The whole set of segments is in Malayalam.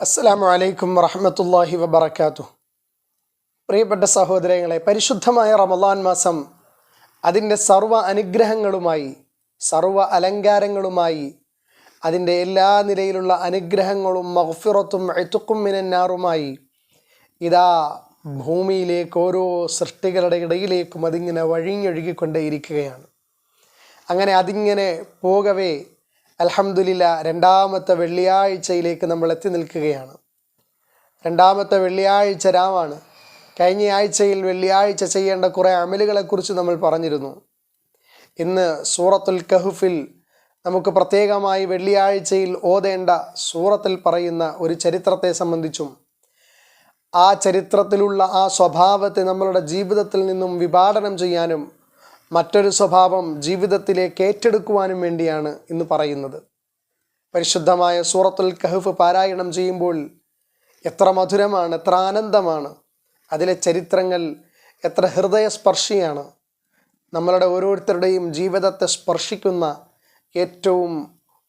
അസ്സലാമു വലൈക്കും വറഹമത്തല്ലാഹി വബർക്കാത്തു പ്രിയപ്പെട്ട സഹോദരങ്ങളെ പരിശുദ്ധമായ റമദാൻ മാസം അതിന്റെ സർവ അനുഗ്രഹങ്ങളുമായി സർവ അലങ്കാരങ്ങളുമായി അതിന്റെ എല്ലാ നിലയിലുള്ള അനുഗ്രഹങ്ങളും മഹഫിറത്തും എത്തുക്കും മിനന്നാറുമായി ഇതാ ഭൂമിയിലേക്ക് ഓരോ സൃഷ്ടികളുടെ ഇടയിലേക്കും അതിങ്ങനെ വഴിഞ്ഞൊഴുകിക്കൊണ്ടേയിരിക്കുകയാണ്. അങ്ങനെ അതിങ്ങനെ പോകവേ അൽഹംദുലില്ല രണ്ടാമത്തെ വെള്ളിയാഴ്ചയിലേക്ക് നമ്മൾ എത്തി നിൽക്കുകയാണ്. രണ്ടാമത്തെ വെള്ളിയാഴ്ച രാവാണ്. കഴിഞ്ഞ ആഴ്ചയിൽ വെള്ളിയാഴ്ച ചെയ്യേണ്ട കുറേ അമലുകളെക്കുറിച്ച് നമ്മൾ പറഞ്ഞിരുന്നു. ഇന്ന് സൂറത്തുൽ കഹുഫിൽ നമുക്ക് പ്രത്യേകമായി വെള്ളിയാഴ്ചയിൽ ഓതേണ്ട സൂറത്തിൽ പറയുന്ന ഒരു ചരിത്രത്തെ സംബന്ധിച്ചും ആ ചരിത്രത്തിലുള്ള ആ സ്വഭാവത്തെ നമ്മളുടെ ജീവിതത്തിൽ നിന്നും വിഭാടനം ചെയ്യാനും മറ്റൊരു സ്വഭാവം ജീവിതത്തിലേക്ക് ഏറ്റെടുക്കുവാനും വേണ്ടിയാണ് ഇന്ന് പറയുന്നത്. പരിശുദ്ധമായ സൂറത്തുൽ കഹഫ് പാരായണം ചെയ്യുമ്പോൾ എത്ര മധുരമാണ് എത്ര ആനന്ദമാണ് അതിലെ ചരിത്രങ്ങൾ എത്ര ഹൃദയസ്പർശിയാണ് നമ്മളുടെ ഓരോരുത്തരുടെയും ജീവിതത്തെ സ്പർശിക്കുന്ന ഏറ്റവും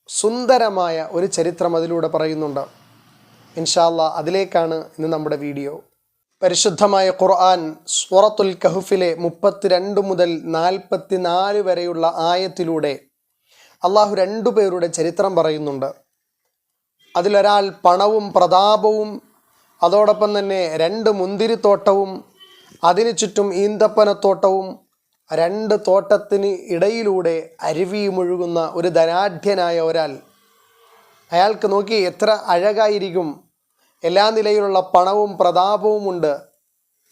സുന്ദരമായ ഒരു ചരിത്രം അതിലൂടെ പറയുന്നുണ്ട്. ഇൻഷാല്ല അതിലേക്കാണ് ഇന്ന് നമ്മുടെ വീഡിയോ. പരിശുദ്ധമായ ഖുർആൻ സൂറത്തുൽ കഹുഫിലെ മുപ്പത്തിരണ്ട് മുതൽ നാൽപ്പത്തി നാല് വരെയുള്ള ആയത്തിലൂടെ അള്ളാഹു രണ്ടു പേരുടെ ചരിത്രം പറയുന്നുണ്ട്. അതിലൊരാൾ പണവും പ്രതാപവും അതോടൊപ്പം തന്നെ രണ്ട് മുന്തിരിത്തോട്ടവും അതിനു ചുറ്റും ഈന്തപ്പനത്തോട്ടവും രണ്ട് തോട്ടത്തിന് ഇടയിലൂടെ അരുവിയുമൊഴുകുന്ന ഒരു ധനാഢ്യനായ ഒരാൾ. അയാൾക്ക് നോക്കി എത്ര അഴകായിരിക്കും എല്ലാ നിലയിലുള്ള പണവും പ്രതാപവുമുണ്ട്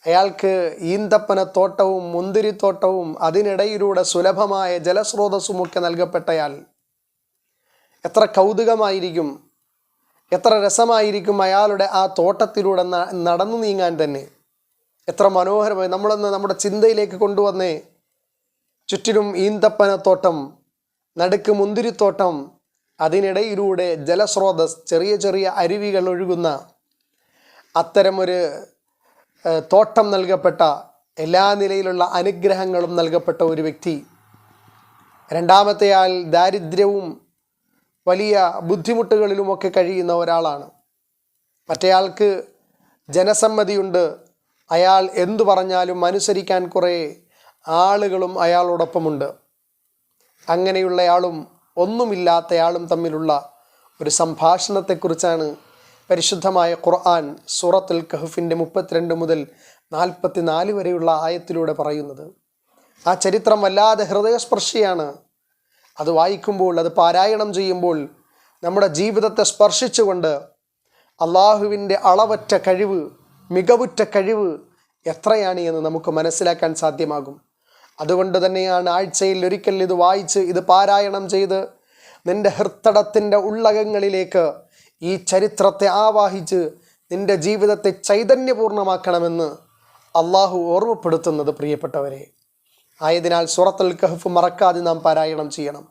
അയാൾക്ക് ഈന്തപ്പനത്തോട്ടവും മുന്തിരിത്തോട്ടവും അതിനിടയിലൂടെ സുലഭമായ ജലസ്രോതസ്സുമൊക്കെ നൽകപ്പെട്ടയാൾ. എത്ര കൗതുകമായിരിക്കും. എത്ര രസമായിരിക്കും അയാളുടെ ആ തോട്ടത്തിലൂടെ നടന്നു നീങ്ങാൻ തന്നെ. എത്ര മനോഹരമായി നമ്മളൊന്ന് നമ്മുടെ ചിന്തയിലേക്ക് കൊണ്ടുവന്നേ. ചുറ്റിലും ഈന്തപ്പനത്തോട്ടം നടുക്ക് മുന്തിരിത്തോട്ടം അതിനിടയിലൂടെ ജലസ്രോതസ് ചെറിയ ചെറിയ അരുവികൾ ഒഴുകുന്ന അത്തരമൊരു തോട്ടം നൽകപ്പെട്ട എല്ലാ നിലയിലുള്ള അനുഗ്രഹങ്ങളും നൽകപ്പെട്ട ഒരു വ്യക്തി. രണ്ടാമത്തെയാൾ ദാരിദ്ര്യവും വലിയ ബുദ്ധിമുട്ടുകളിലുമൊക്കെ കഴിയുന്ന ഒരാളാണ്. മറ്റേയാൾക്ക് ജനസമ്മതിയുണ്ട്. അയാൾ എന്തു പറഞ്ഞാലും അനുസരിക്കാൻ കുറേ ആളുകളും അയാളോടൊപ്പമുണ്ട്. അങ്ങനെയുള്ളയാളും ഒന്നുമില്ലാത്തയാളും തമ്മിലുള്ള ഒരു സംഭാഷണത്തെക്കുറിച്ചാണ് പരിശുദ്ധമായ ഖുർആൻ സൂറത്തുൽ കഹഫിന്റെ മുപ്പത്തിരണ്ട് മുതൽ നാൽപ്പത്തി നാല് വരെയുള്ള ആയത്തിലൂടെ പറയുന്നത്. ആ ചരിത്രം വല്ലാതെ ഹൃദയസ്പർശിയാണ്. അത് വായിക്കുമ്പോൾ അത് പാരായണം ചെയ്യുമ്പോൾ നമ്മുടെ ജീവിതത്തെ സ്പർശിച്ചുകൊണ്ട് അള്ളാഹുവിന്റെ അളവറ്റ കഴിവ് മികവുറ്റ കഴിവ് എത്രയാണ് എന്ന് നമുക്ക് മനസ്സിലാക്കാൻ സാധ്യമാകും. അതുകൊണ്ട് തന്നെയാണ് ആഴ്ചയിൽ ഒരിക്കൽ ഇത് വായിച്ച് ഇത് പാരായണം ചെയ്ത് നിന്റെ ഹൃത്തടത്തിന്റെ ഉള്ളകങ്ങളിലേക്ക് ഈ ചരിത്രത്തെ ആവാഹിച്ച് നിന്റെ ജീവിതത്തെ ചൈതന്യപൂർണമാക്കണമെന്ന് അള്ളാഹു ഓർമ്മപ്പെടുത്തുന്നത് പ്രിയപ്പെട്ടവരെ. ആയതിനാൽ സൂറത്തുൽ കഹഫ് മറക്കാതെ നാം പാരായണം ചെയ്യണം.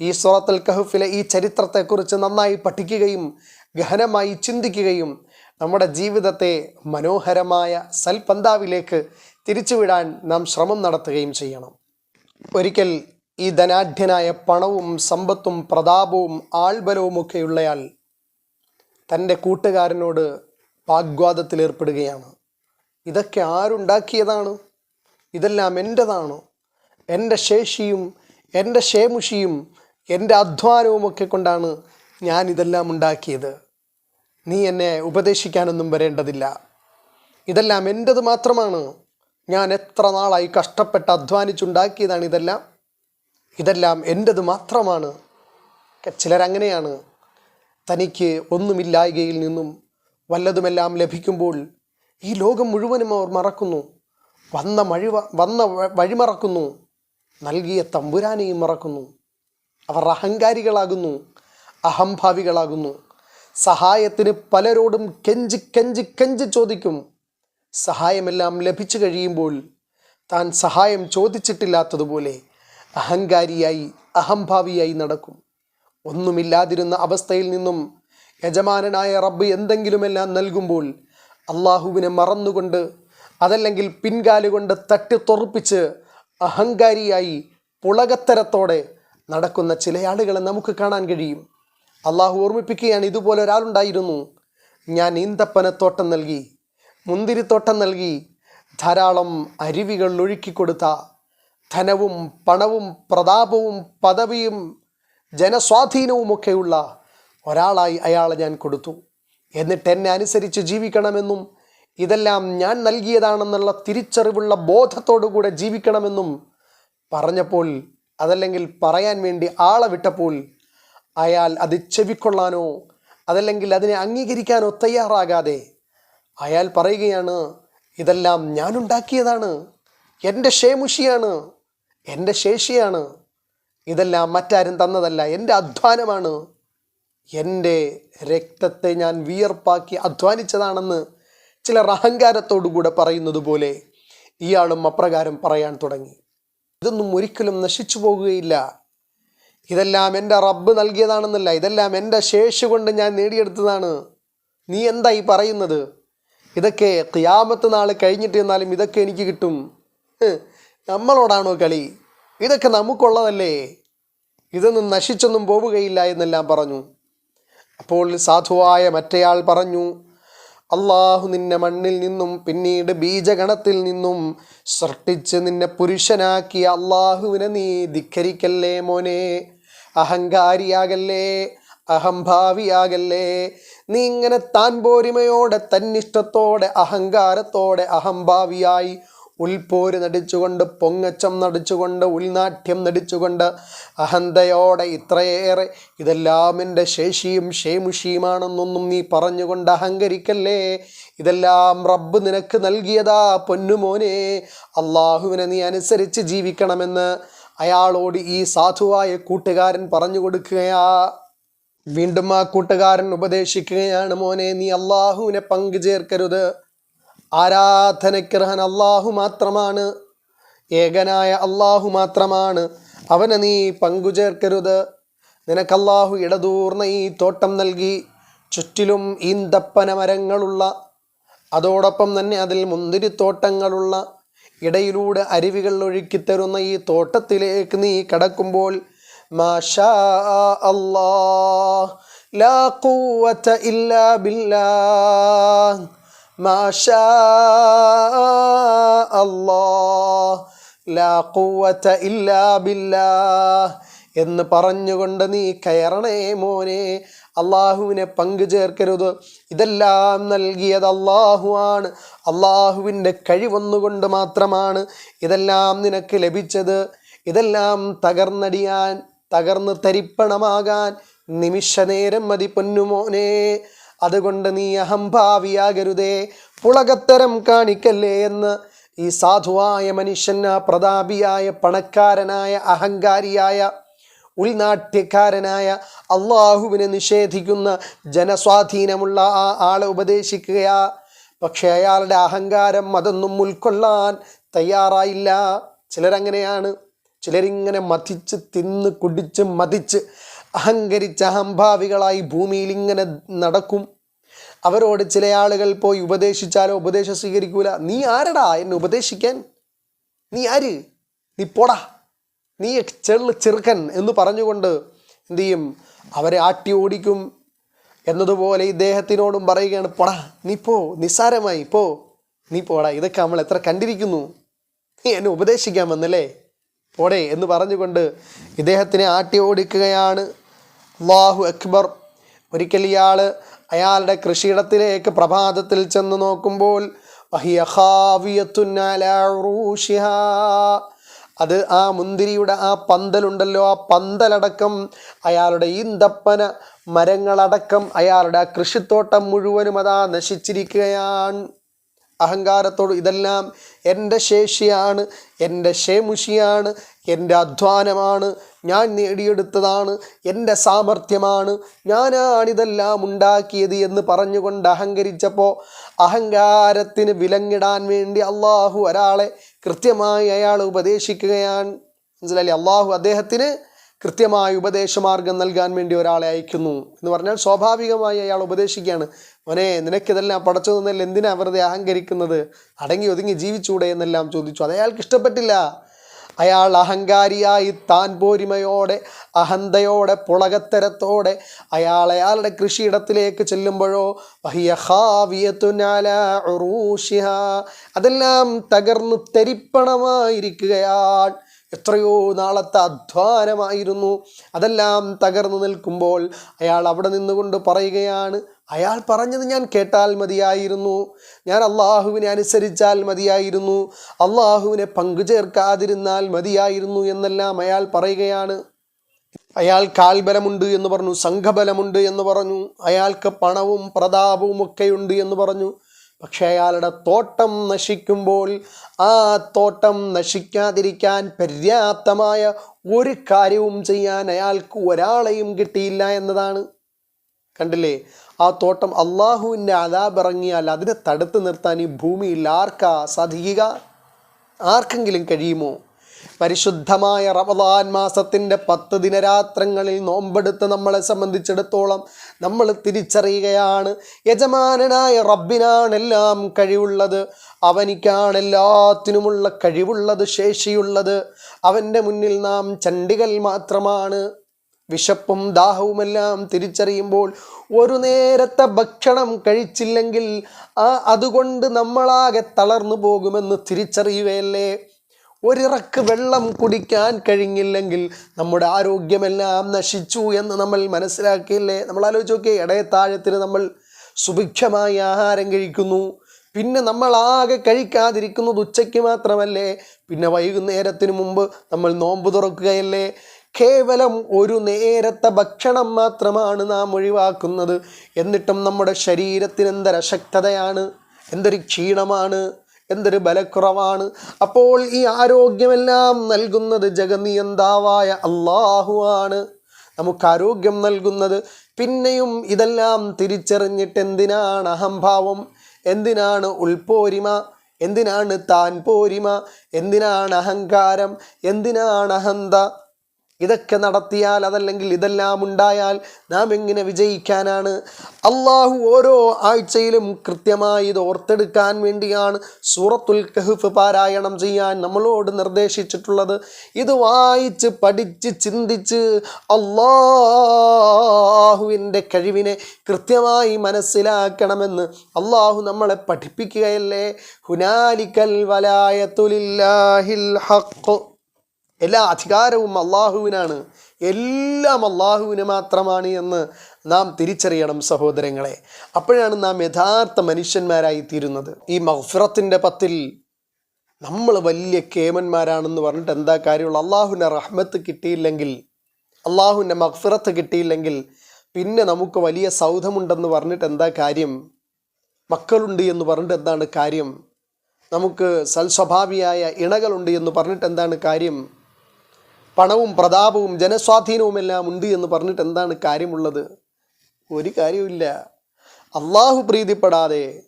ഈ സൂറത്തുൽ കഹഫിലെ ഈ ചരിത്രത്തെക്കുറിച്ച് നന്നായി പഠിക്കുകയും ഗഹനമായി ചിന്തിക്കുകയും നമ്മുടെ ജീവിതത്തെ മനോഹരമായ സൽപന്താവിലേക്ക് തിരിച്ചുവിടാൻ നാം ശ്രമം നടത്തുകയും ചെയ്യണം. ഒരിക്കൽ ഈ ധനാഢ്യനായ പണവും സമ്പത്തും പ്രതാപവും ആൾബലവുമൊക്കെയുള്ളയാൾ തന്റെ കൂട്ടുകാരനോട് വാഗ്വാദത്തിലേർപ്പെടുകയാണ് ഇതൊക്കെ ആരുണ്ടാക്കിയതാണ്? ഇതെല്ലാം എന്റെതാണ് എന്റെ ശേഷിയും എന്റെ ഷേമുഷിയും എന്റെ അധ്വാനവുമൊക്കെ കൊണ്ടാണ് ഞാൻ ഇതെല്ലാം ഉണ്ടാക്കിയത്. നീ എന്നെ ഉപദേശിക്കാനൊന്നും വരേണ്ടതില്ല. ഇതെല്ലാം എന്റെത് മാത്രമാണ്. ഞാൻ എത്ര നാളായി കഷ്ടപ്പെട്ട് അധ്വാനിച്ചുണ്ടാക്കിയതാണ് ഇതെല്ലാം. ഇതെല്ലാം എന്റെത് മാത്രമാണ്. ചിലരങ്ങനെയാണ്. തനിക്ക് ഒന്നുമില്ലായ്കയിൽ നിന്നും വല്ലതുമെല്ലാം ലഭിക്കുമ്പോൾ ഈ ലോകം മുഴുവനും അവർ മറക്കുന്നു. വന്ന മഴി വന്ന വഴി മറക്കുന്നു. നൽകിയ തമ്പുരാനെയും മറക്കുന്നു. അവർ അഹങ്കാരികളാകുന്നു അഹംഭാവികളാകുന്നു. സഹായത്തിന് പലരോടും കെഞ്ചി കെഞ്ചി കെഞ്ചി ചോദിക്കും. സഹായമെല്ലാം ലഭിച്ചു കഴിയുമ്പോൾ താൻ സഹായം ചോദിച്ചിട്ടില്ലാത്തതുപോലെ അഹങ്കാരിയായി അഹംഭാവിയായി നടക്കും. ഒന്നുമില്ലാതിരുന്ന അവസ്ഥയിൽ നിന്നും യജമാനനായ റബ്ബ് എന്തെങ്കിലുമെല്ലാം നൽകുമ്പോൾ അള്ളാഹുവിനെ മറന്നുകൊണ്ട് അതല്ലെങ്കിൽ പിൻകാലുകൊണ്ട് തട്ടി തുറപ്പിച്ച് അഹങ്കാരിയായി പുളകത്തരത്തോടെ നടക്കുന്ന ചില ആളുകളെ നമുക്ക് കാണാൻ കഴിയും. അള്ളാഹു ഓർമ്മിപ്പിക്കുകയാണ് ഇതുപോലെ ഒരാളുണ്ടായിരുന്നു. ഞാൻ ഈന്തപ്പനത്തോട്ടം നൽകി മുന്തിരിത്തോട്ടം നൽകി ധാരാളം അരുവികൾ ഒഴുക്കിക്കൊടുത്ത ധനവും പണവും പ്രതാപവും പദവിയും ജനസ്വാധീനവുമൊക്കെയുള്ള ഒരാളായി അയാളെ ഞാൻ കൊടുത്തു. എന്നിട്ട് എന്നെ അനുസരിച്ച് ജീവിക്കണമെന്നും ഇതെല്ലാം ഞാൻ നൽകിയതാണെന്നുള്ള തിരിച്ചറിവുള്ള ബോധത്തോടുകൂടെ ജീവിക്കണമെന്നും പറഞ്ഞപ്പോൾ അതല്ലെങ്കിൽ പറയാൻ വേണ്ടി ആളെ വിട്ടപ്പോൾ അയാൾ അത് ചെവിക്കൊള്ളാനോ അതല്ലെങ്കിൽ അതിനെ അംഗീകരിക്കാനോ തയ്യാറാകാതെ അയാൾ പറയുകയാണ് ഇതെല്ലാം ഞാനുണ്ടാക്കിയതാണ് എന്റെ ഷേമുഷിയാണ് എന്റെ ശേഷിയാണ്. ഇതെല്ലാം മറ്റാരും തന്നതല്ല. എന്റെ അധ്വാനമാണ്. എന്റെ രക്തത്തെ ഞാൻ വിയർപ്പാക്കി അധ്വാനിച്ചതാണെന്ന് ചിലർ അഹങ്കാരത്തോടുകൂടെ പറയുന്നത് പോലെ ഇയാളും അപ്രകാരം പറയാൻ തുടങ്ങി. ഇതൊന്നും ഒരിക്കലും നശിച്ചു പോകുകയില്ല. ഇതെല്ലാം എന്റെ റബ്ബ് നൽകിയതാണെന്നല്ല. ഇതെല്ലാം എന്റെ ശേഷി കൊണ്ട് ഞാൻ നേടിയെടുത്തതാണ്. നീ എന്തായി പറയുന്നത്? ഇതൊക്കെ ക്യാമത്ത് നാൾ കഴിഞ്ഞിട്ട് എന്നാലും ഇതൊക്കെ എനിക്ക് കിട്ടും. നമ്മളോടാണോ കളി? ഇതൊക്കെ നമുക്കുള്ളതല്ലേ? ഇതൊന്നും നശിച്ചൊന്നും പോവുകയില്ല എന്നെല്ലാം പറഞ്ഞു. അപ്പോൾ സാധുവായ മറ്റേയാൾ പറഞ്ഞു അള്ളാഹു നിന്നെ മണ്ണിൽ നിന്നും പിന്നീട് ബീജഗണത്തിൽ നിന്നും സൃഷ്ടിച്ച് നിന്നെ പുരുഷനാക്കിയ അള്ളാഹുവിനെ നീ ധിക്കരിക്കല്ലേ മോനെ? അഹങ്കാരിയാകല്ലേ? അഹംഭാവിയാകല്ലേ? നീ ഇങ്ങനെ താൻ പോരിമയോടെ തന്നിഷ്ടത്തോടെ അഹങ്കാരത്തോടെ അഹംഭാവിയായി ഉൽപോര് നടിച്ചുകൊണ്ട് പൊങ്ങച്ചം നടിച്ചുകൊണ്ട് ഉൾനാട്യം നടിച്ചുകൊണ്ട് അഹന്തയോടെ ഇത്രയേറെ ഇതെല്ലാം എന്റെ ശേഷിയും ഷേമുഷിയുമാണെന്നൊന്നും നീ പറഞ്ഞുകൊണ്ട് അഹങ്കരിക്കല്ലേ? ഇതെല്ലാം റബ്ബ് നിനക്ക് നൽകിയതാ പൊന്നുമോനെ. അള്ളാഹുവിനെ നീ അനുസരിച്ച് ജീവിക്കണമെന്ന് അയാളോട് ഈ സാധുവായ കൂട്ടുകാരൻ പറഞ്ഞു കൊടുക്കുകയാ. വീണ്ടും ആ കൂട്ടുകാരൻ ഉപദേശിക്കുകയാണ് മോനെ നീ അള്ളാഹുവിനെ പങ്കു ചേർക്കരുത്. ആരാധനയ്ക്കർഹൻ അള്ളാഹു മാത്രമാണ്. ഏകനായ അള്ളാഹു മാത്രമാണ്. അവനെ നീ പങ്കുചേർക്കരുത്. നിനക്കല്ലാഹു ഇടതൂർന്ന ഈ തോട്ടം നൽകി. ചുറ്റിലും ഈന്തപ്പന മരങ്ങളുള്ള. അതോടൊപ്പം തന്നെ അതിൽ മുന്തിരിത്തോട്ടങ്ങളുള്ള ഇടയിലൂടെ അരുവികൾ ഒഴുക്കിത്തരുന്ന ഈ തോട്ടത്തിലേക്ക് നീ കടക്കുമ്പോൾ മാഷാ അല്ലാ ലാ ഖുവത ഇല്ലാ ബില്ലാഹ്. മാഷാ അല്ലാ ലാ ഖുവത ഇല്ലാ ബില്ലാഹ് എന്ന് പറഞ്ഞുകൊണ്ട് നീ കയറണേ മോനെ. അള്ളാഹുവിനെ പങ്കു ചേർക്കരുത്. ഇതെല്ലാം നൽകിയത് അള്ളാഹു ആണ്. അള്ളാഹുവിന്റെ കഴിവൊന്നുകൊണ്ട് മാത്രമാണ് ഇതെല്ലാം നിനക്ക് ലഭിച്ചത്. ഇതെല്ലാം തകർന്നടിയാൻ തകർന്ന് തരിപ്പണമാകാൻ നിമിഷ നേരം മതി പൊന്നുമോനെ. അതുകൊണ്ട് നീ അഹംഭാവിയാകരുതേ പുളകത്തരം കാണിക്കല്ലേ എന്ന് ഈ സാധുവായ മനുഷ്യൻ പ്രതാപിയായ പണക്കാരനായ അഹങ്കാരിയായ ഉൾനാട്യക്കാരനായ അള്ളാഹുവിനെ നിഷേധിക്കുന്ന ജനസ്വാധീനമുള്ള ആ ആളെ ഉപദേശിക്കുകയാ. പക്ഷെ അയാളുടെ അഹങ്കാരം അതൊന്നും ഉൾക്കൊള്ളാൻ തയ്യാറായില്ല. ചിലരങ്ങനെയാണ്. ചിലരിങ്ങനെ മതിച്ച് തിന്ന് കുടിച്ച് മതിച്ച് അഹങ്കരിച്ച അഹംഭാവികളായി ഭൂമിയിൽ ഇങ്ങനെ നടക്കും. അവരോട് ചില ആളുകൾ പോയി ഉപദേശിച്ചാലോ ഉപദേശം സ്വീകരിക്കൂല. നീ ആരടാ? എന്നെ ഉപദേശിക്കാൻ. നീ ആര്? നീ പോടാ. നീ ചെള്ള് ചെറുക്കൻ എന്ന് പറഞ്ഞുകൊണ്ട് എന്തു ചെയ്യും? അവരെ ആട്ടി ഓടിക്കും. എന്നതുപോലെ ഇദ്ദേഹത്തിനോടും പറയുകയാണ് പോടാ നീ പോ. നിസ്സാരമായി പോ. നീ പോടാ. ഇതൊക്കെ നമ്മൾ എത്ര കണ്ടിരിക്കുന്നു. നീ എന്നെ ഉപദേശിക്കാൻ വന്നല്ലേ? പോടേ എന്ന് പറഞ്ഞുകൊണ്ട് ഇദ്ദേഹത്തിനെ ആട്ടി ഓടിക്കുകയാണ്. അള്ളാഹു അക്ബർ. ഒരിക്കൽ ഇയാൾ അയാളുടെ കൃഷിയിടത്തിലേക്ക് പ്രഭാതത്തിൽ ചെന്ന് നോക്കുമ്പോൾ. അത് ആ മുന്തിരിയുടെ ആ പന്തലുണ്ടല്ലോ ആ പന്തലടക്കം അയാളുടെ ഈന്തപ്പന മരങ്ങളടക്കം അയാളുടെ ആ കൃഷിത്തോട്ടം മുഴുവനും അതാ നശിച്ചിരിക്കുകയാണ് അഹങ്കാരത്തോട് ഇതെല്ലാം എന്റെ ശേഷിയാണ് എന്റെ ഷേമുഷിയാണ് എന്റെ അധ്വാനമാണ് ഞാൻ നേടിയെടുത്തതാണ് എന്റെ സാമർഥ്യമാണ് ഞാനാണിതെല്ലാം ഉണ്ടാക്കിയത് എന്ന് പറഞ്ഞുകൊണ്ട് അഹങ്കരിച്ചപ്പോൾ അഹങ്കാരത്തിന് വിലങ്ങിടാൻ വേണ്ടി അള്ളാഹു ഒരാളെ കൃത്യമായി അയാൾ ഉപദേശിക്കുകയാണ്. മനസ്സിലായി അള്ളാഹു അദ്ദേഹത്തിന് കൃത്യമായ ഉപദേശമാർഗം നൽകാൻ വേണ്ടി ഒരാളെ അയക്കുന്നു എന്ന് പറഞ്ഞാൽ സ്വാഭാവികമായി അയാൾ ഉപദേശിക്കുകയാണ്. മോനെ നിനക്കിതെല്ലാം പടച്ചു തന്നതിൽ എന്തിനാ വെറുതെ അഹങ്കരിക്കുന്നത്? അടങ്ങി ഒതുങ്ങി ജീവിച്ചൂടെ എന്നെല്ലാം ചോദിച്ചു. അത് അയാൾക്ക് ഇഷ്ടപ്പെട്ടില്ല. അയാൾ അഹങ്കാരിയായി താൻ പോരിമയോടെ അഹന്തയോടെ പുളകത്തരത്തോടെ അയാൾ അയാളുടെ കൃഷിയിടത്തിലേക്ക് ചെല്ലുമ്പോഴോ അതെല്ലാം തകർന്നു തെരിപ്പണമായിരിക്കുകയാണ്. എത്രയോ നാളത്തെ അധ്വാനമായിരുന്നു. അതെല്ലാം തകർന്നു നിൽക്കുമ്പോൾ അയാൾ അവിടെ നിന്നുകൊണ്ട് പറയുകയാണ് അയാൾ പറഞ്ഞത് ഞാൻ കേട്ടാൽ മതിയായിരുന്നു. ഞാൻ അള്ളാഹുവിനെ അനുസരിച്ചാൽ മതിയായിരുന്നു. അള്ളാഹുവിനെ പങ്കുചേർക്കാതിരുന്നാൽ മതിയായിരുന്നു എന്നെല്ലാം അയാൾ പറയുകയാണ്. അയാൾ കാൽബലമുണ്ട് എന്ന് പറഞ്ഞു സംഘബലമുണ്ട് എന്ന് പറഞ്ഞു അയാൾക്ക് പണവും പ്രതാപവും ഒക്കെയുണ്ട് എന്ന് പറഞ്ഞു. പക്ഷേ അയാളുടെ തോട്ടം നശിക്കുമ്പോൾ ആ തോട്ടം നശിക്കാതിരിക്കാൻ പര്യാപ്തമായ ഒരു കാര്യവും ചെയ്യാൻ അയാൾക്ക് ഒരാളെയും കിട്ടിയില്ല എന്നതാണ്. കണ്ടില്ലേ? ആ തോട്ടം അള്ളാഹുവിന്റെ ഇറങ്ങിയാൽ അതിനെ തടുത്തു നിർത്താൻ ഈ ഭൂമിയിൽ ആർക്കാ സാധിക്കുക? ആർക്കെങ്കിലും കഴിയുമോ? പരിശുദ്ധമായ റമദാൻ മാസത്തിന്റെ പത്ത് ദിനരാത്രങ്ങളിൽ നോമ്പെടുത്ത് നമ്മളെ സംബന്ധിച്ചിടത്തോളം നമ്മൾ തിരിച്ചറിയുകയാണ് യജമാനനായ റബ്ബിനാണെല്ലാം കഴിവുള്ളത് അവനിക്കാണ് എല്ലാത്തിനുമുള്ള കഴിവുള്ളത് ശേഷിയുള്ളത്. അവന്റെ മുന്നിൽ നാം ചണ്ടികൾ മാത്രമാണ്. വിശപ്പും ദാഹവുമെല്ലാം തിരിച്ചറിയുമ്പോൾ ഒരു നേരത്തെ ഭക്ഷണം കഴിച്ചില്ലെങ്കിൽ ആ അതുകൊണ്ട് നമ്മളാകെ തളർന്നു പോകുമെന്ന് തിരിച്ചറിയുകയല്ലേ? ഒരിറക്ക് വെള്ളം കുടിക്കാൻ കഴിഞ്ഞില്ലെങ്കിൽ നമ്മുടെ ആരോഗ്യമെല്ലാം നശിച്ചു എന്ന് നമ്മൾ മനസ്സിലാക്കിയില്ലേ? നമ്മൾ ആലോചിച്ച് നോക്കിയേ ഇടയത്താഴത്തിന് നമ്മൾ സുഭിക്ഷമായി ആഹാരം കഴിക്കുന്നു. പിന്നെ നമ്മൾ ആകെ കഴിക്കാതിരിക്കുന്നത് ഉച്ചയ്ക്ക് മാത്രമല്ലേ? പിന്നെ വൈകുന്നേരത്തിന് മുമ്പ് നമ്മൾ നോമ്പ് തുറക്കുകയല്ലേ? കേവലം ഒരു നേരത്തെ ഭക്ഷണം മാത്രമാണ് നാം ഒഴിവാക്കുന്നത്. എന്നിട്ടും നമ്മുടെ ശരീരത്തിന് എന്തൊരു അശക്തതയാണ് എന്തൊരു ക്ഷീണമാണ് എന്തൊരു ബലക്കുറവാണ്. അപ്പോൾ ഈ ആരോഗ്യമെല്ലാം നൽകുന്നത് ജഗനിയന്താവായ അള്ളാഹു ആണ്. നമുക്ക് ആരോഗ്യം നൽകുന്നത്. പിന്നെയും ഇതെല്ലാം തിരിച്ചറിഞ്ഞിട്ട് എന്തിനാണ് അഹംഭാവം? എന്തിനാണ് ഉൾപോരിമ? എന്തിനാണ് താൻ പോരിമ? എന്തിനാണ് അഹങ്കാരം? എന്തിനാണ് അഹന്ത? ഇതൊക്കെ നടത്തിയാൽ അതല്ലെങ്കിൽ ഇതെല്ലാം ഉണ്ടായാൽ നാം എങ്ങനെ വിജയിക്കാനാണ്? അള്ളാഹു ഓരോ ആഴ്ചയിലും കൃത്യമായി ഇത് ഓർത്തെടുക്കാൻ വേണ്ടിയാണ് സൂറത്തുൽ കഹ്ഫ് പാരായണം ചെയ്യാൻ നമ്മളോട് നിർദ്ദേശിച്ചിട്ടുള്ളത്. ഇത് വായിച്ച് പഠിച്ച് ചിന്തിച്ച് അള്ളാഹുവിന്റെ കഴിവിനെ കൃത്യമായി മനസ്സിലാക്കണമെന്ന് അള്ളാഹു നമ്മളെ പഠിപ്പിക്കുകയല്ലേ? ഹുനാലിക്കൽ വലായത്തുലില്ലാഹിൽ ഹഖ്. എല്ലാ അധികാരവും അള്ളാഹുവിനാണ്. എല്ലാം അള്ളാഹുവിന് മാത്രമാണ് എന്ന് നാം തിരിച്ചറിയണം സഹോദരങ്ങളെ. അപ്പോഴാണ് നാം യഥാർത്ഥ മനുഷ്യന്മാരായി തീരുന്നത്. ഈ മഹ്ഫിറത്തിന്റെ പത്തിൽ നമ്മൾ വലിയ കേമന്മാരാണെന്ന് പറഞ്ഞിട്ട് എന്താ കാര്യമുള്ളൂ? അള്ളാഹുവിന്റെ റഹ്മത്ത് കിട്ടിയില്ലെങ്കിൽ അള്ളാഹുവിന്റെ മഹ്ഫിറത്ത് കിട്ടിയില്ലെങ്കിൽ പിന്നെ നമുക്ക് വലിയ സൗധമുണ്ടെന്ന് പറഞ്ഞിട്ട് എന്താ കാര്യം? മക്കളുണ്ട് എന്ന് പറഞ്ഞിട്ട് എന്താണ് കാര്യം? നമുക്ക് സൽസ്വഭാവിയായ ഇണകളുണ്ട് എന്ന് പറഞ്ഞിട്ട് എന്താണ് കാര്യം? പണവും പ്രതാപവും ജനസ്വാധീനവും എല്ലാം ഉണ്ട് എന്ന് പറഞ്ഞിട്ട് എന്താണ് കാര്യമുള്ളത്? ഒരു കാര്യമില്ല അള്ളാഹു പ്രീതിപ്പെടാതെ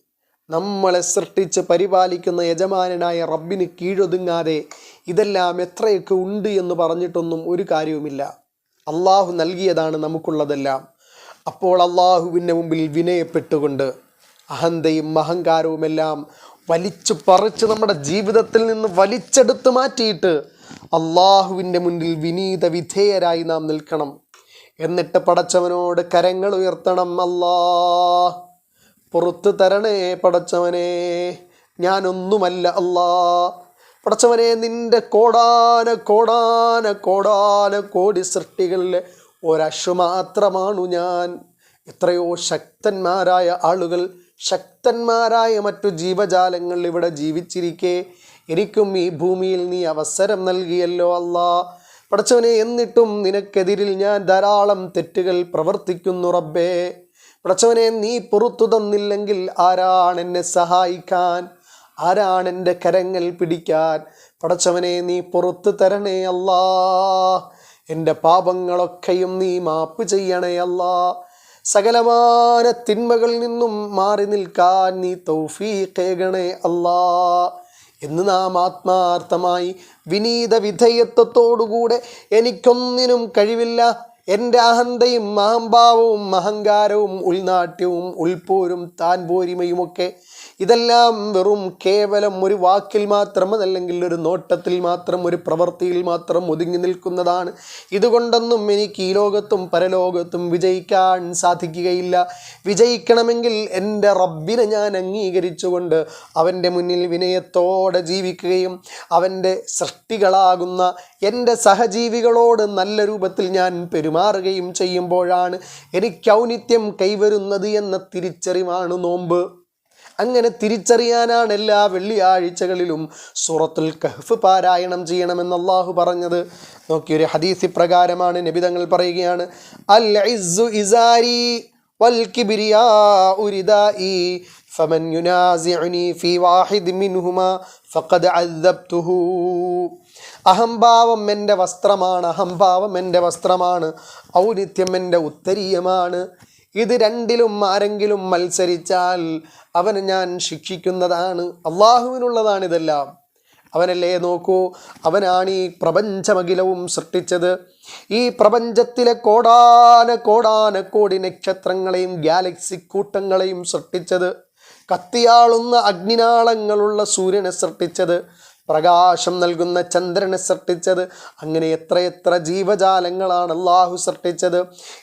നമ്മളെ സൃഷ്ടിച്ച് പരിപാലിക്കുന്ന യജമാനനായ റബ്ബിന് കീഴൊതുങ്ങാതെ ഇതെല്ലാം എത്രയൊക്കെ ഉണ്ട് എന്ന് പറഞ്ഞിട്ടൊന്നും ഒരു കാര്യവുമില്ല. അള്ളാഹു നൽകിയതാണ് നമുക്കുള്ളതെല്ലാം. അപ്പോൾ അള്ളാഹുവിന്റെ മുമ്പിൽ വിനയപ്പെട്ടുകൊണ്ട് അഹന്തയും അഹങ്കാരവുമെല്ലാം വലിച്ചു പറിച്ച് നമ്മുടെ ജീവിതത്തിൽ നിന്ന് വലിച്ചെടുത്ത് മാറ്റിയിട്ട് അള്ളാഹുവിന്റെ മുന്നിൽ വിനീത വിധേയരായി നാം നിൽക്കണം. എന്നിട്ട് പടച്ചവനോട് കരങ്ങൾ ഉയർത്തണം. അല്ലാ പുറത്തു തരണേ പടച്ചവനെ ഞാനൊന്നുമല്ല അല്ലാ. പടച്ചവനെ നിന്റെ കോടാന കോടാന കോടാന കോടി സൃഷ്ടികളിലെ ഒരശു മാത്രമാണു ഞാൻ. എത്രയോ ശക്തന്മാരായ ആളുകൾ ശക്തന്മാരായ മറ്റു ജീവജാലങ്ങൾ ഇവിടെ ജീവിച്ചിരിക്കെ. എനിക്കും ഈ ഭൂമിയിൽ നീ അവസരം നൽകിയല്ലോ അല്ലാ. പടച്ചവനെ എന്നിട്ടും നിനക്കെതിരിൽ ഞാൻ ധാരാളം തെറ്റുകൾ പ്രവർത്തിക്കുന്നു റബ്ബേ. പടച്ചവനെ നീ പുറത്തു തന്നില്ലെങ്കിൽ ആരാണ് എന്നെ സഹായിക്കാൻ? ആരാണ് എന്റെ കരങ്ങൾ പിടിക്കാൻ? പടച്ചവനെ നീ പുറത്തു തരണേ അല്ലാ. എന്റെ പാപങ്ങളൊക്കെയും നീ മാപ്പ് ചെയ്യണേ അല്ലാ. സകലമാന തിന്മകളിൽ നിന്നും മാറി നിൽക്കാൻ നീ തൗഫീഖേകണേ അല്ലാ. എന്ന് നാം ആത്മാർത്ഥമായി വിനീത വിധേയത്വത്തോടുകൂടെ എനിക്കൊന്നിനും കഴിവില്ല. എന്റെ അഹന്തയും അഹംഭാവവും അഹങ്കാരവും ഉൾനാട്യവും ഉൾപോരും താൻ പോരിമയുമൊക്കെ ഇതെല്ലാം വെറും കേവലം ഒരു വാക്കിൽ മാത്രം അല്ലെങ്കിൽ ഒരു നോട്ടത്തിൽ മാത്രം ഒരു പ്രവൃത്തിയിൽ മാത്രം ഒതുങ്ങി നിൽക്കുന്നതാണ്. ഇതുകൊണ്ടൊന്നും എനിക്ക് ഈ ലോകത്തും പരലോകത്തും വിജയിക്കാൻ സാധിക്കുകയില്ല. വിജയിക്കണമെങ്കിൽ എന്റെ റബ്ബിനെ ഞാൻ അംഗീകരിച്ചുകൊണ്ട് അവന്റെ മുന്നിൽ വിനയത്തോടെ ജീവിക്കുകയും അവന്റെ സൃഷ്ടികളാകുന്ന എന്റെ സഹജീവികളോട് നല്ല രൂപത്തിൽ ഞാൻ പെരുമാറുകയും ചെയ്യുമ്പോഴാണ് എനിക്ക് ഔന്നിത്യം കൈവരുന്നത് എന്ന തിരിച്ചറിവാണ് നോമ്പ്. അങ്ങനെ തിരിച്ചറിയാനാണ് എല്ലാ വെള്ളിയാഴ്ചകളിലും സുറത്തുൽ കഹ്ഫ് പാരായണം ചെയ്യണമെന്ന് അള്ളാഹു പറഞ്ഞത്. നോക്കിയൊരു ഹദീസി പ്രകാരമാണ് നബിതങ്ങൾ പറയുകയാണ് അൽ ഇസാരി അദ്ദബ്തുഹു. അഹംഭാവം എന്റെ വസ്ത്രമാണ് അഹംഭാവം എന്റെ വസ്ത്രമാണ് ഔന്നിത്യം എന്റെ ഉത്തരീയമാണ്. ഇത് രണ്ടിലും ആരെങ്കിലും മത്സരിച്ചാൽ അവന് ഞാൻ ശിക്ഷിക്കുന്നതാണ്. അള്ളാഹുവിനുള്ളതാണിതെല്ലാം. അവനല്ലേ നോക്കൂ അവനാണ് ഈ പ്രപഞ്ചമഖിലവും സൃഷ്ടിച്ചത്. ഈ പ്രപഞ്ചത്തിലെ കോടാന കോടാന കോടി നക്ഷത്രങ്ങളെയും ഗാലക്സി കൂട്ടങ്ങളെയും സൃഷ്ടിച്ചത്. കത്തിയാളുന്ന അഗ്നിനാളങ്ങളുള്ള സൂര്യനെ സൃഷ്ടിച്ചത്. പ്രകാശം നൽകുന്ന ചന്ദ്രനെ സൃഷ്ടിച്ചത്. അങ്ങനെ എത്രയെത്ര ജീവജാലങ്ങളാണ് അള്ളാഹു സൃഷ്ടിച്ചത്.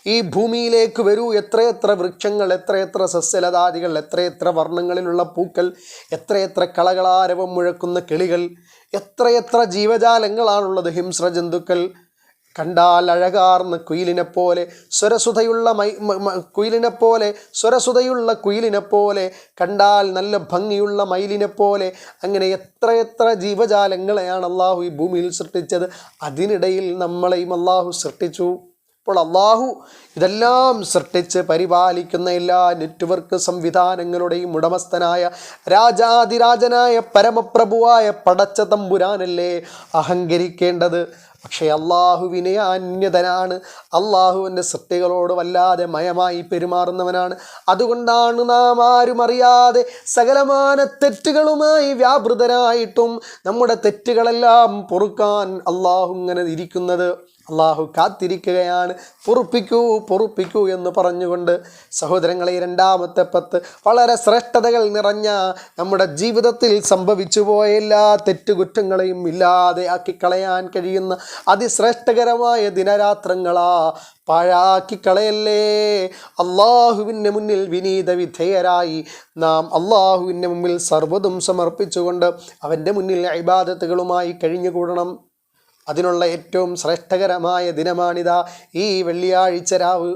ഈ ഭൂമിയിലേക്ക് വരൂ. എത്രയെത്ര വൃക്ഷങ്ങൾ എത്രയെത്ര സസ്യലതാദികൾ എത്രയെത്ര വർണങ്ങളിലുള്ള പൂക്കൾ എത്രയെത്ര കളകളാരവം മുഴക്കുന്ന കിളികൾ എത്രയെത്ര ജീവജാലങ്ങളാണുള്ളത് ഹിംസ്ര ജന്തുക്കൾ കണ്ടാൽ അഴകാർന്ന് കുയിലിനെ പോലെ സ്വരസുധയുള്ള മൈ കുയിലിനെപ്പോലെ മ- കുയിലിനെ പോലെ സ്വരസുധയുള്ള കുയിലിനെ പോലെ കണ്ടാൽ നല്ല ഭംഗിയുള്ള മയിലിനെ പോലെ അങ്ങനെ എത്രയെത്ര ജീവജാലങ്ങളെയാണ് അള്ളാഹു ഈ ഭൂമിയിൽ സൃഷ്ടിച്ചത്. അതിനിടയിൽ നമ്മളെയും അള്ളാഹു സൃഷ്ടിച്ചു. അപ്പോൾ അള്ളാഹു ഇതെല്ലാം സൃഷ്ടിച്ച് പരിപാലിക്കുന്ന എല്ലാ നെറ്റ്വർക്ക് സംവിധാനങ്ങളുടെയും ഉടമസ്ഥനായ രാജാതിരാജനായ പരമപ്രഭുവായ പടച്ച തമ്പുരാനല്ലേ അഹങ്കരിക്കേണ്ടത്? പക്ഷേ അള്ളാഹുവിനെ അന്യതനാണ്. അള്ളാഹുവിന്റെ സൃഷ്ടികളോട് വല്ലാതെ മയമായി പെരുമാറുന്നവനാണ്. അതുകൊണ്ടാണ് നാം ആരും അറിയാതെ സകലമാന തെറ്റുകളുമായി വ്യാപൃതരായിട്ടും നമ്മുടെ തെറ്റുകളെല്ലാം പൊറുക്കാൻ അള്ളാഹു ഇങ്ങനെ ഇരിക്കുന്നത്. അള്ളാഹു കാത്തിരിക്കുകയാണ്. പൊറുപ്പിക്കൂ പൊറുപ്പിക്കൂ എന്ന് പറഞ്ഞുകൊണ്ട് സഹോദരങ്ങളെ രണ്ടാമത്തെ പത്ത്. വളരെ ശ്രേഷ്ഠതകൾ നിറഞ്ഞ നമ്മുടെ ജീവിതത്തിൽ സംഭവിച്ചു പോയ എല്ലാ തെറ്റുകുറ്റങ്ങളെയും ഇല്ലാതെ ആക്കി കളയാൻ കഴിയുന്ന അതിശ്രേഷ്ഠകരമായ ദിനരാത്രങ്ങളാ പാഴാക്കി കളയല്ലേ? അള്ളാഹുവിന്റെ മുന്നിൽ വിനീത വിധേയരായി നാം അള്ളാഹുവിന്റെ മുമ്പിൽ സർവതും സമർപ്പിച്ചുകൊണ്ട് അവന്റെ മുന്നിൽ ഇബാദത്തുകളുമായി കഴിഞ്ഞുകൂടണം. അതിനുള്ള ഏറ്റവും ശ്രേഷ്ഠകരമായ ദിനമാണിതാ. ഈ വെള്ളിയാഴ്ച രാവ്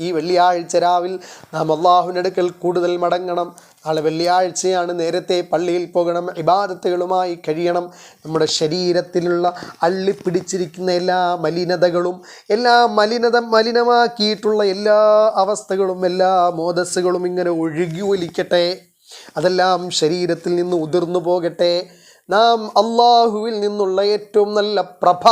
ഈ വെള്ളിയാഴ്ച രാവിൽ നാം അള്ളാഹുവിനടുക്കൽ കൂടുതൽ മടങ്ങണം. നാളെ വെള്ളിയാഴ്ചയാണ് നേരത്തെ പള്ളിയിൽ പോകണം. ഇബാദത്തുകളുമായി കഴിയണം. നമ്മുടെ ശരീരത്തിലുള്ള അള്ളി പിടിച്ചിരിക്കുന്ന എല്ലാ മലിനതകളും എല്ലാ മലിനത മലിനമാക്കിയിട്ടുള്ള എല്ലാ അവസ്ഥകളും എല്ലാ മോദസ്സുകളും ഇങ്ങനെ ഒഴുകി ഒലിക്കട്ടെ. അതെല്ലാം ശരീരത്തിൽ നിന്ന് ഉതിർന്നു പോകട്ടെ. നാം അള്ളാഹുവിൽ നിന്നുള്ള ഏറ്റവും നല്ല പ്രഭ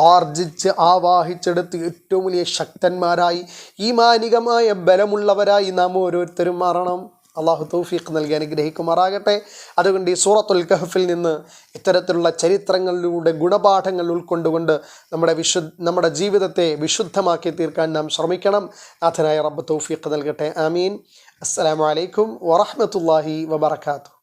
ആർജിച്ച് ആവാഹിച്ചെടുത്ത് ഏറ്റവും വലിയ ശക്തന്മാരായി ഈ മാനികമായ ബലമുള്ളവരായി നാം ഓരോരുത്തരും മാറണം. അള്ളാഹു തൗഫീഖ് നൽകി അനുഗ്രഹിക്കുമാറാകട്ടെ. അതുകൊണ്ട് ഈ സൂറത്തുൽ കഹഫിൽ നിന്ന് ഇത്തരത്തിലുള്ള ചരിത്രങ്ങളിലൂടെ ഗുണപാഠങ്ങൾ ഉൾക്കൊണ്ടുകൊണ്ട് നമ്മുടെ വിശു നമ്മുടെ ജീവിതത്തെ വിശുദ്ധമാക്കി തീർക്കാൻ നാം ശ്രമിക്കണം. നാഥനായ റബ്ബ് തൗഫീഖ് നൽകട്ടെ. ആമീൻ. അസ്സലാമു അലൈക്കും വറഹ്മത്തുള്ളാഹി വബറകാതുഹു.